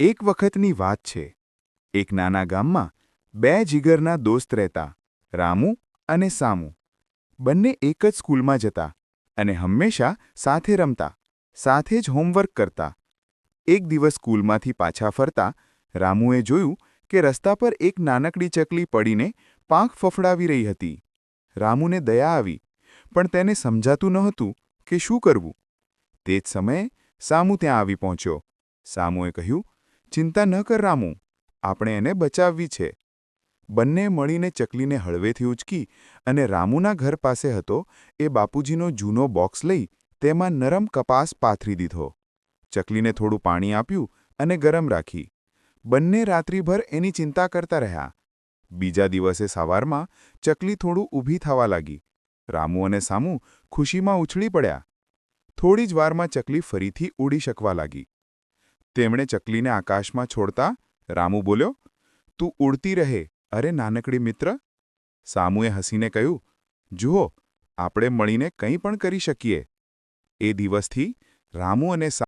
એક વખતની વાત છે. એક નાના ગામમાં બે જીગરના દોસ્ત રહેતા, રામુ અને સામુ. બંને એક જ સ્કૂલમાં જતા અને હંમેશા સાથે રમતા, સાથે જ હોમવર્ક કરતા. એક દિવસ સ્કૂલમાંથી પાછા ફરતા, રામુએ જોયું કે રસ્તા પર એક નાનકડી ચકલી પડીને પાંખ ફફડાવી રહી હતી. રામુને દયા આવી, પણ તેને સમજાતું નહોતું કે શું કરવું. તે જ સમયે સામુ ત્યાં આવી પહોંચ્યો. સામુએ કહ્યું ચિંતા ન કર રામુ, આપણે એને બચાવવી છે. બંને મળીને ચકલીને હળવેથી ઉચકી અને રામુના ઘર પાસે હતો, એ બાપુજીનો જૂનો બોક્સ લઈ તેમાં નરમ કપાસ પાથરી દીધો. ચકલીને થોડું પાણી આપ્યું અને ગરમ રાખી. બંને રાત્રિભર એની ચિંતા કરતા રહ્યા. બીજા દિવસે સવારમાં ચકલી થોડું ઊભી થવા લાગી. રામુ અને સામુ ખુશીમાં ઉછળી પડ્યા. થોડી જ વારમાં ચકલી ફરીથી ઉડી શકવા લાગી. તેમણે ચકલીને આકાશમાં છોડતા રામુ બોલ્યો, તું ઉડતી રહે, અરે નાનકડી મિત્ર. સામુએ હસીને કહ્યું, જુઓ, આપણે મળીને કંઈ પણ કરી શકીએ. એ દિવસથી રામુ અને